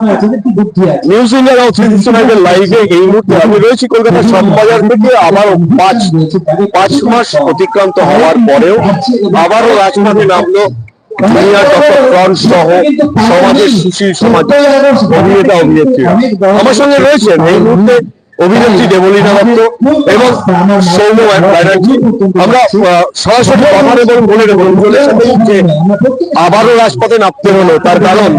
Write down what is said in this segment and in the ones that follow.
News ইন্ডিয়ার লাইভে এই মুহূর্তে আমি রয়েছি কলকাতা শ্যামবাজার থেকে পাঁচ পাঁচ মাস অতিক্রান্ত হওয়ার পরেও আবারও রাজপথে নামলো সহ সমাজের সুশীল সমাজ অভিনেতা অভিনেত্রী। আমার সঙ্গে রয়েছেন এই মুহূর্তে অভিনেত্রী দেবলীনা দত্ত এবং ব্যানার্জি। আমরা সরাসরি এবং বলে দেবো যে আবারও রাজপথে নামতে হলো তার কারণ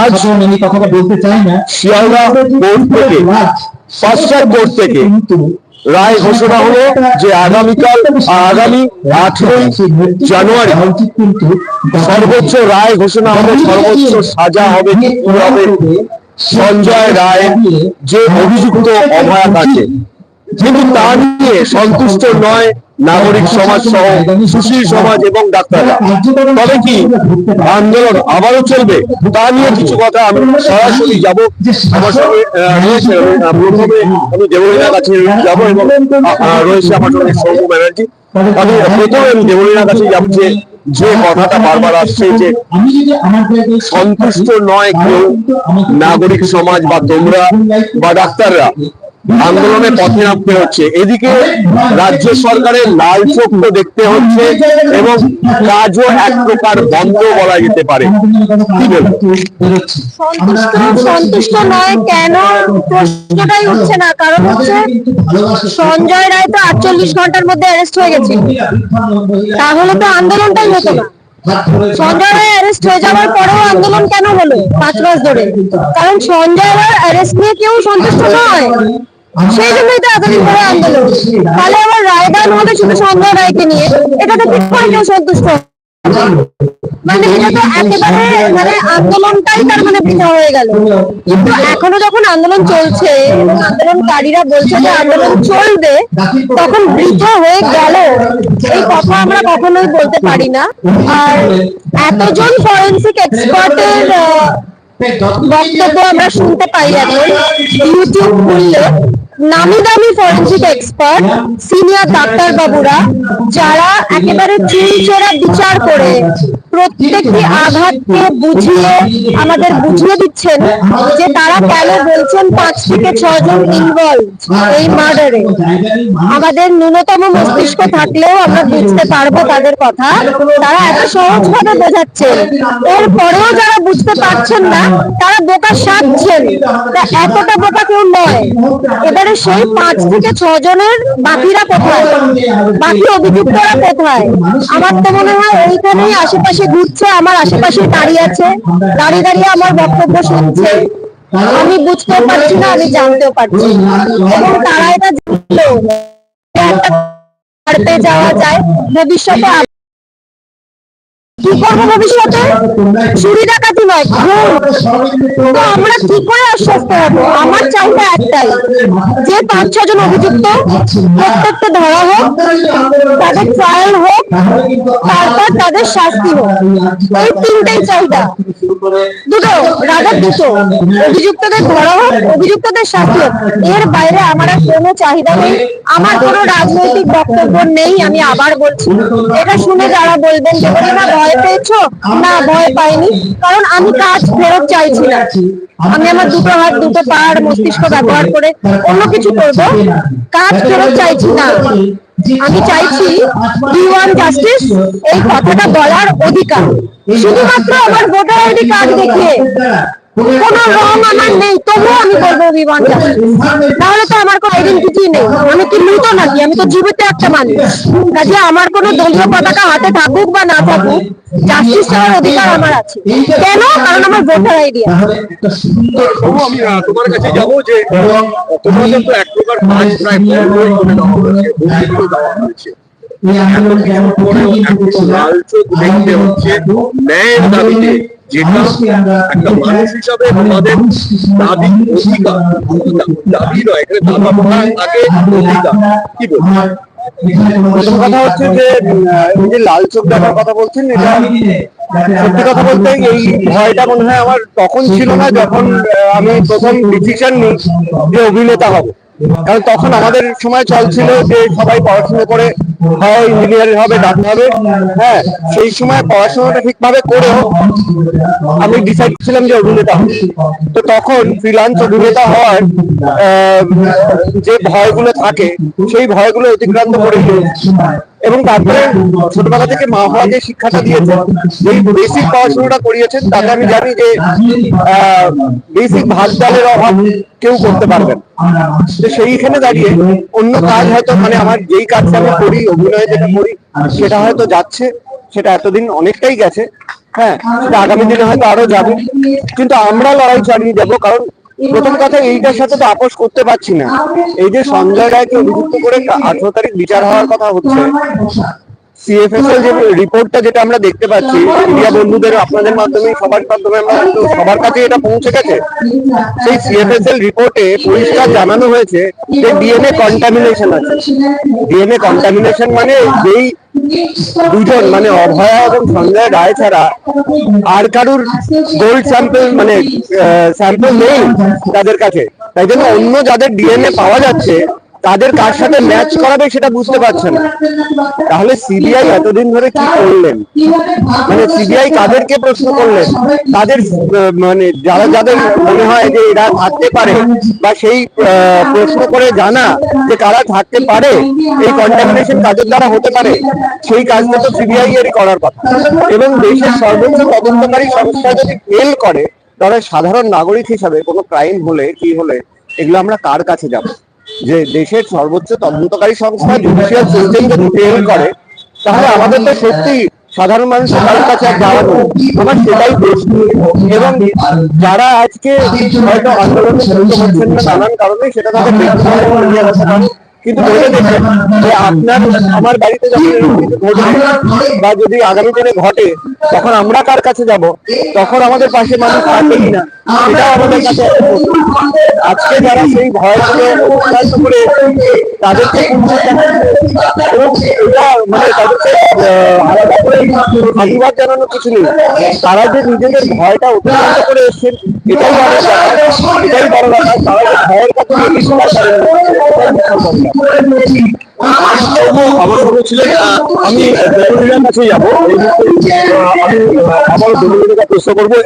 আজ আমি কথাটা বলতে চাই না। শিয়ালদা কোর্ট থেকে কোর্ট থেকে রায় ঘোষণা হলো যে আগামীকাল আগামী আঠেরোই জানুয়ারি কিন্তু সর্বোচ্চ রায় ঘোষণা হবে সর্বোচ্চ সাজা হবে কি হবে সঞ্জয় রায় যে অভিযুক্ত অভয়া কাছে। কিন্তু তা নিয়ে সন্তুষ্ট নয় নাগরিক সমাজ সহ সুশীল সমাজ এবং ডাক্তাররা। তবে কি আন্দোলন আবারও চলবে? তা নিয়ে কিছু কথা আমি সরাসরি যাব। আমার সঙ্গে রয়েছে প্রথমে আমি দেবলীনার কাছে যাব এবং রয়েছে আমার সঙ্গে সৌম্য ব্যানার্জি। আমি প্রথমে আমি দেবলীনার কাছে যাব যে যে কথাটা বারবার আসছে যে সন্তুষ্ট নয় কেউ নাগরিক সমাজ বা তোমরা বা ডাক্তাররা। আন্দোলনে পথে নামতে হচ্ছে। এদিকে রাজ্য সরকারের লাল তো দেখতে হচ্ছে এবং কাজও এক প্রকার বন্ধ বলা যেতে পারে। সন্তুষ্ট নয় কেন? প্রশ্নটাই উঠছে না। কারণ হচ্ছে সঞ্জয় রায় তো আটচল্লিশ ঘণ্টার মধ্যে অ্যারেস্ট হয়ে গেছে। তাহলে তো আন্দোলনটাই হতো না। সঞ্জয় রায় অ্যারেস্ট হয়ে যাওয়ার পরেও আন্দোলন কেন হলো? পাঁচ মাস ধরে। কারণ সঞ্জয় রায় অ্যারেস্ট নিয়ে কেউ সন্তুষ্ট নয়। সেই জন্যই তো এতদিন ধরে আন্দোলন। তাহলে আবার রায়দান হবে শুধু সঞ্জয় রায়কে নিয়ে এটা তো ঠিক করে কেউ সন্তুষ্ট? মানে এটা তো একেবারে মানে আন্দোলনটাই তার মানে বৃথা হয়ে গেল। কিন্তু এখনও যখন আন্দোলন চলছে, আন্দোলনকারীরা বলছে যে আন্দোলন চলবে, তখন বৃথা হয়ে গেল। এই কথা আমরা কখনোই বলতে পারি না। আর এতজন ফরেন্সিক এক্সপার্টের বক্তব্য আমরা শুনতে পাই এখন। ইউটিউব খুললে নামি দামি ফরেন্সিক এক্সপার্ট সিনিয়র ডাক্তার বাবুরা, যারা একেবারে চুলচেরা বিচার করে প্রত্যেকটি আঘাতকে বুঝিয়ে আমাদের বুঝিয়ে দিচ্ছেন যে তারা কেন বলছেন পাঁচ থেকে ছজন ইনভলভ এই মার্ডারে আমাদের ন্যূনতম মস্তিষ্ক থাকলেও আমরা বুঝতে পারব তাদের কথা। তারা এত সহজ ভাবে বোঝাচ্ছেন এরপরেও যারা বুঝতে পারছেন না, তারা বোকা সাজছেন এতটা বোকা কেউ নয়। এবারে সেই পাঁচ থেকে ছজনের বাকিরা কোথায়? বাকি অভিযুক্তরা কোথায়? আমার তো মনে হয় ওইখানেই আশেপাশে ঘুরছে আমার আশেপাশে দাঁড়িয়ে আছে। দাঁড়িয়ে দাঁড়িয়ে আমার বক্তব্য শুনছে। আমি বুঝতেও পারছি না আমি জানতেও পারছি এবং তারা এটা জানলো একটা যাওয়া যায় ভবিষ্যতে কি করব ভবিষ্যতে? চুরি ডাকাতি নয়। খুন তো আমরা কি করে আমার চাইটা একটাই, যে পাঁচ ছজন অভিযুক্ত প্রত্যেকটা ধরা হোক, তাদের ট্রায়াল হোক, তারপর তাদের শাস্তি হোক। এই তিনটাই চাহিদা। দুটো দুটো, অভিযুক্তদের ধরা হোক, অভিযুক্তদের শাস্তি হোক। এর বাইরে আমার আর কোনো চাহিদা নেই, আমার কোনো রাজনৈতিক বক্তব্য নেই, আমি আবার বলছি। এটা শুনে যারা বলবেন যে না ভয় পেয়েছ? না, ভয় পাইনি। কারণ আমি কাজ ফেরত চাইছি না। আমি আমার দুটো হাত দুটো পা আর মস্তিষ্ক ব্যবহার করে অন্য কিছু করব। কাজ ফেরত চাইছি না। আমি চাইছি ডি ওয়ান জাস্টিস এই কথাটা বলার অধিকার। শুধুমাত্র আমার ভোটার আইডি কার্ড দেখিয়ে। কোনো রং আমার নেই। তবুও আমি করব বিমান তাহলে তো আমার কোনো আইডেন্টিটি নেই। আমি কি মৃত নাকি? আমি তো জীবিত একটা মানুষ। কাজে আমার কোনো দলীয় পতাকা হাতে থাকুক বা না থাকুক জাস্টিস চাওয়ার অধিকার আমার আছে। কেন? কারণ আমার ভোটার আইডি আমি তোমার কাছে যাব যে তোমাদের তো এক প্রকার কাজ প্রায় বন্ধই করে দেওয়া হয়েছে লাল চোখ দেখতে হচ্ছে ন্যায়ের দাবিতে যেটা একটা মানুষ হিসাবে আমাদের দাবি অধিকার দাবি নয় এখানে দাবি আগে অধিকার। কি বলব প্রথম কথা হচ্ছে যে এই যে লাল চোখ দেখার কথা বলছেন এটা সত্যি কথা বলতে এই ভয়টা মনে হয় আমার তখন ছিল না যখন আমি প্রথম ডিসিশন নিই যে অভিনেতা হব। কারণ তখন আমাদের সময় চলছিল যে সবাই পড়াশোনা করে হয় ইঞ্জিনিয়ার হবে ডাক্তার হবে। হ্যাঁ সেই সময় পড়াশোনাটা ঠিকভাবে করেও আমি ডিসাইড ছিলাম যে অভিনেতা তো তখন ফ্রিলান্স অভিনেতা হওয়ার যে ভয়গুলো থাকে, সেই ভয়গুলো অতিক্রান্ত করে এবং তারপরে ছোটবেলা থেকে মা বাবা যে শিক্ষাটা দিয়েছে বেসিক পড়াশোনাটা করিয়েছেন, তাতে আমি জানি যে বেসিক ভাত ডালের অভাব কেউ করতে পারবে না। তো সেইখানে দাঁড়িয়ে অন্য কাজ হয়তো মানে আমার যেই কাজটা আমি করি অভিনয় যেটা করি সেটা হয়তো যাচ্ছে সেটা এতদিন অনেকটাই গেছে। হ্যাঁ সেটা আগামী দিনে হয়তো আরও যাবে। কিন্তু আমরা লড়াই চালিয়ে যাব কারণ প্রথম কথা এইটার সাথে তো আপোষ করতে পারছি না। এই যে সঞ্জয় রায়কে অভিযুক্ত করে আঠারো তারিখ বিচার হওয়ার কথা হচ্ছে সিএফএস এর যে রিপোর্টটা যেটা আমরা দেখতে পাচ্ছি, মিডিয়া বন্ধুদের আপনাদের মাধ্যমে সবার মাধ্যমে সবার কাছে এটা পৌঁছে গেছে। সেই সিএফএস রিপোর্টে পরিষ্কার জানানো হয়েছে যে ডিএনএ কন্টামিনেশন আছে। ডিএনএ কন্টামিনেশন মানে যেই দুজন মানে অভয়া এবং সঞ্জয় রায় ছাড়া আর কারুর গোল্ড স্যাম্পল মানে স্যাম্পল নেই তাদের কাছে। তাই জন্য অন্য যাদের ডিএনএ পাওয়া যাচ্ছে তাদের কার সাথে ম্যাচ করাবে সেটা বুঝতে পারছে না। তাহলে সিবিআই এতদিন ধরে কি করলেন? মানে সিবিআই কাদেরকে প্রশ্ন করলেন? তাদের মানে যারা যাদের মনে হয় যে এরা থাকতে পারে বা সেই প্রশ্ন করে জানা যে কারা থাকতে পারে, এই কন্টামিনেশন কাজের দ্বারা হতে পারে, সেই কাজটা তো সিবিআই এরই করার কথা। এবং দেশের সর্বোচ্চ তদন্তকারী সংস্থা যদি ফেল করে, তাহলে সাধারণ নাগরিক হিসাবে কোনো ক্রাইম হলে, কি হলে, এগুলো আমরা কার কাছে যাব? যে দেশের সর্বোচ্চ তদন্তকারী সংস্থা জুডিশিয়াল সিস্টেম যদি ফেল করে, তাহলে আমাদের তো সত্যি সাধারণ মানুষের কাছে নেই আমার সেটাই প্রশ্ন। এবং যারা আজকে হয়তো আন্দোলনে হচ্ছেন না নানান কারণে সেটা তাদের। কিন্তু ভেবে দেখবেন যে আপনার, আমার বাড়িতে যখন ঘটবে বা যদি আগামী দিনে ঘটে, তখন আমরা কার কাছে যাব? তখন আমাদের পাশে মানুষ থাকে কিনা? সেটাও আমাদের কাছে আজকে যারা সেই ভয়কে অতিক্রান্ত করে তাদেরকে এবং এটা মানে তাদেরকে আলাদা করে ধন্যবাদ জানানোর কিছু নেই তারা যে নিজেদের ভয়টা অতিক্রান্ত করে এসছেন এটাই বড় এটাই বড় ব্যাপার তারা যে ভয়ের কাছে নিজে স্বীকার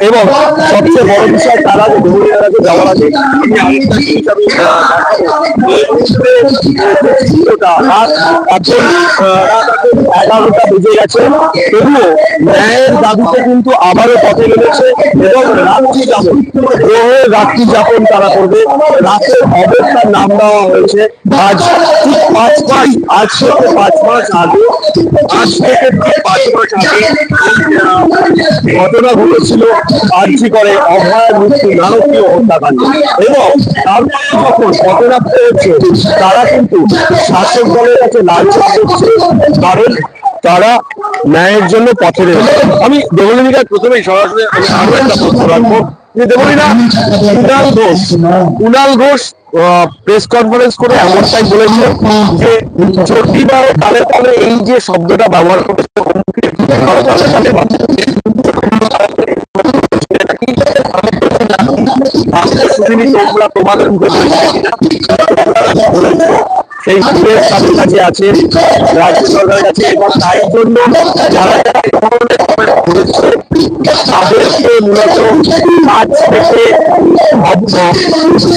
এবং সবচেয়ে বড় বিষয় তারা কাছে যাওয়ার এগারোটা বেজে গেছে। তবুও ন্যায়ের দাবিতে কিন্তু আবারও পথে নেমেছে এবং রাত্রি যাপন গ্রহ রাত্রি যাপন তারা করবে। রাতের অবস্থার নাম দেওয়া হয়েছে। আজ মাস আজ থেকে পাঁচ মাস আগে, আজ থেকে পাঁচ মাস আগে ঘটনা ঘটেছিল আর্জি করে অভয় মৃত্যু নারকীয় হত্যাকাণ্ড। এবং তারপরে যখন ঘটনা পেয়েছে তারা কিন্তু শাসক দলের কাছে লাঞ্ছ করছে কারণ তারা ন্যায়ের জন্য পথে রয়েছে আমি দেবলিনীকে প্রথমেই সরাসরি আমি আরও একটা প্রশ্ন রাখব। যে কুণাল ঘোষ কুণাল ঘোষ প্রেস কনফারেন্স করে এমনটাই বলেছে যে চর্বি বা তালে তালে এই যে শব্দটা ব্যবহার করেছে তোমাদের? সেই তাদের কাছে আছে রাজ্য সরকারের কাছে এবং তাই জন্য যারা যারা এই মূলত কাজ থেকে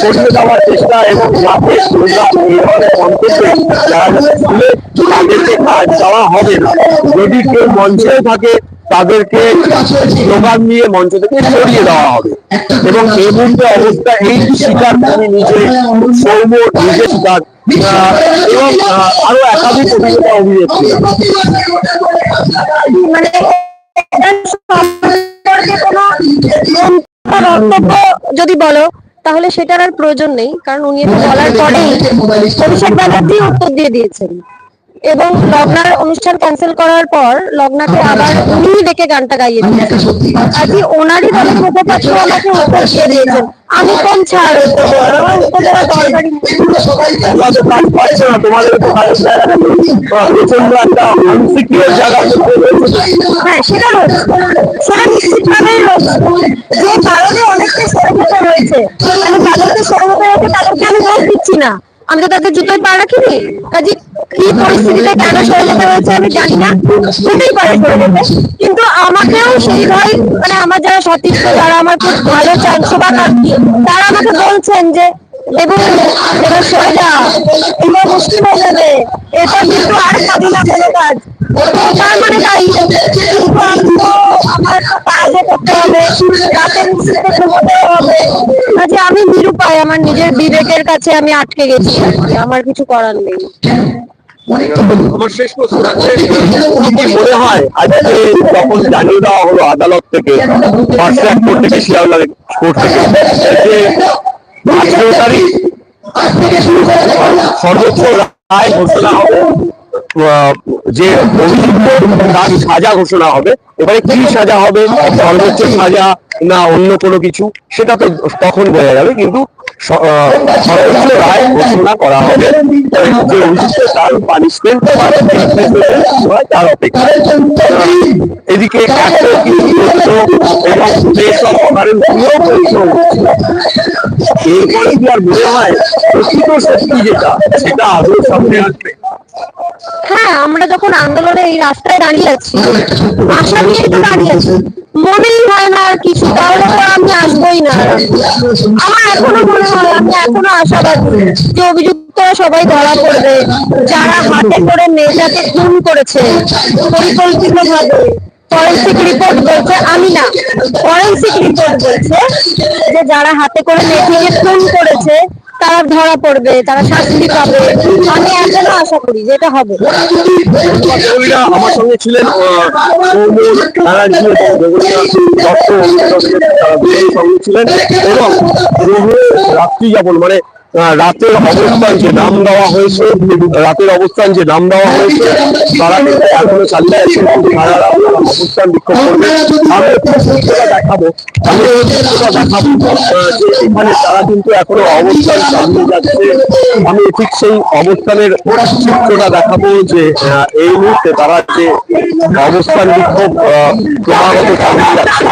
সরিয়ে দেওয়ার চেষ্টা এবং যাতে তাদেরকে কাজ দেওয়া হবে না। যদি কেউ মঞ্চেও থাকে, তাদেরকে স্লোগান নিয়ে মঞ্চ থেকে সরিয়ে দেওয়া হবে। এবং এই মুহূর্তে অবস্থা এই শিকার, আমি নিজে সৌম্য নিজে শিকার। এবং আরও একাধিক মানে এটার সম্পর্কে কোনো বক্তব্য যদি বলো, তাহলে সেটার আর প্রয়োজন নেই, কারণ উনি বলার পরেই অভিষেক ব্যানার্জি উত্তর দিয়ে দিয়েছেন। এবং লগ্নার অনুষ্ঠান ক্যান্সেল করার পর লগ্নাকে আবার উনি ডেকে গানটা গাইয়ে দিয়েছেন আজকে ওনারই দলের মুখপাত্র আমাকে উত্তর দিয়ে দিয়েছেন আমি কোন ছাড়। হ্যাঁ সেটা নিশ্চিতভাবেই যে কারণে অনেকটা সরবত রয়েছে। আমি তাদেরকে সরবত রয়েছে তাদেরকে আমি দোষ দিচ্ছি না। আমি তো তাদের জুতোই পা রাখিনি। কাজে কি পরিস্থিতিতে কেন সরে যেতে হয়েছে আমি জানি না। হতেই পারে কিন্তু আমাকেও সেই ভয় মানে আমার যারা সতীর্থ, যারা আমার খুব ভালো চান শুভাকাঙ্ক্ষী তারা আমাকে বলছেন যে এবং এটা কিন্তু আর মানে আমার কাজে কাজে আমি নিরুপায়, আমার নিজের বিবেকের কাছে আমি আটকে গেছি। আমার কিছু করার নেই। আমার শেষ প্রশ্ন হয়? আদালত থেকে সর্বোচ্চ রায় ঘোষণা হবে। যে তার সাজা ঘোষণা হবে। এবারে কি সাজা হবে? সর্বোচ্চ সাজা না অন্য কোনো কিছু? সেটা তো তখন বোঝা যাবে কিন্তু সর্বোচ্চ রায় ঘোষণা করা হবে। যে অভিযুক্ত তার পানিশমেন্ট তার অপেক্ষা এদিকে এবং হ্যাঁ আমরা যখন আন্দোলনে এই রাস্তায় দাঁড়িয়ে আছি, আশা নিয়ে তো দাঁড়িয়ে আছি। মনেই হয় না আর কিছু, তাহলে তো আমি আসবোই না। আমার এখনও মনে হয়, আমি এখনও আশাবাদী যে অভিযুক্তরা সবাই ধরা পড়বে, যারা হাতে করে মেয়েটাকে খুন করেছে পরিকল্পিত ভাবে ফরেন্সিক রিপোর্ট বলছে আমি না ফরেন্সিক রিপোর্ট বলছে যে যারা হাতে করে মেয়েটিকে খুন করেছে, তারা ধরা পড়বে, তারা শাস্তি পাবে। আমি এখনও আশা করি যে এটা হবে। আমার সঙ্গে ছিলেন ছিলেন, এবং রাত্রি যাপন মানে রাতের অবস্থান যে নাম দেওয়া হয়েছে, রাতের অবস্থান যে নাম দেওয়া হয়েছে, তারা কিন্তু এখনও চালিয়ে আছে অবস্থান বিক্ষোভ করবে। আমি দেখাবো। আমি দেখাবো। যে এখানে তারা কিন্তু এখনও অবস্থান চালিয়ে যাচ্ছে। আমি ঠিক সেই অবস্থানের চিত্রটা দেখাবো যে এই মুহূর্তে তারা যে অবস্থান বিক্ষোভ ক্রমাগত চালিয়ে যাচ্ছে।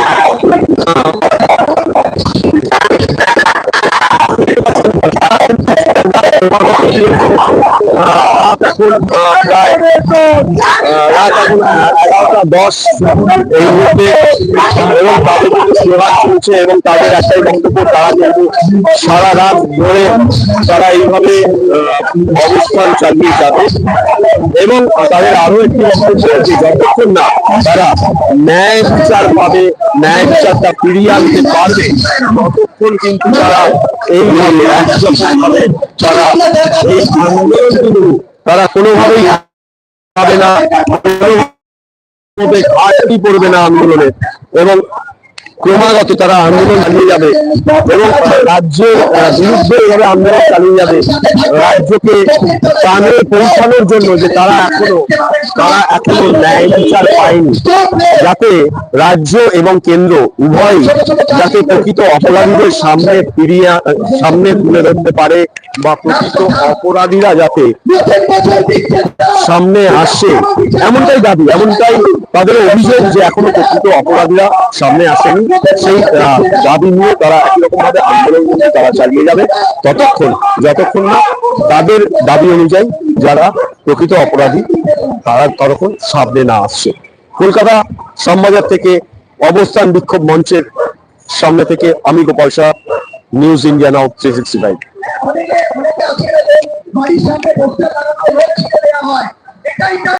嘴巴都吃进去了 এবং তাদের একটাই বক্তব্য তারা কিন্তু সারা রাত ধরে তারা এইভাবে অবস্থান চালিয়ে যাবে এবং তাদের আরও একটি বক্তব্য যে যতক্ষণ না তারা ন্যায় বিচার পাবে ন্যায় বিচারটা ফিরিয়ে আনতে পারবে ততক্ষণ কিন্তু তারা এইভাবে তারা এই আন্দোলনগুলো তারা কোনোভাবেই পাবে না পড়বে না আন্দোলনে। এবং ক্রমাগত তারা আন্দোলন চালিয়ে যাবে এবং রাজ্যের বিরুদ্ধে এভাবে আন্দোলন চালিয়ে যাবে। রাজ্যকে প্রাণে পৌঁছানোর জন্য যে তারা এখনও তারা এখনও ন্যায় বিচার পায়নি, যাতে রাজ্য এবং কেন্দ্র উভয়ই যাতে প্রকৃত অপরাধীদের সামনে ফিরিয়ে, সামনে তুলে ধরতে পারে বা প্রকৃত অপরাধীরা যাতে সামনে আসে। এমনটাই দাবি, এমনটাই তাদের অভিযোগ যে এখনও প্রকৃত অপরাধীরা সামনে আসেনি। সেই দাবি নিয়ে তারা একই রকম ভাবে আন্দোলন তারা চালিয়ে যাবে ততক্ষণ, যতক্ষণ না তাদের দাবি অনুযায়ী যারা প্রকৃত অপরাধী, তারা ততক্ষণ সামনে না আসছে। কলকাতা শ্যামবাজার থেকে অবস্থান বিক্ষোভ মঞ্চের সামনে থেকে আমি Gopal Shah, news India now three sixty five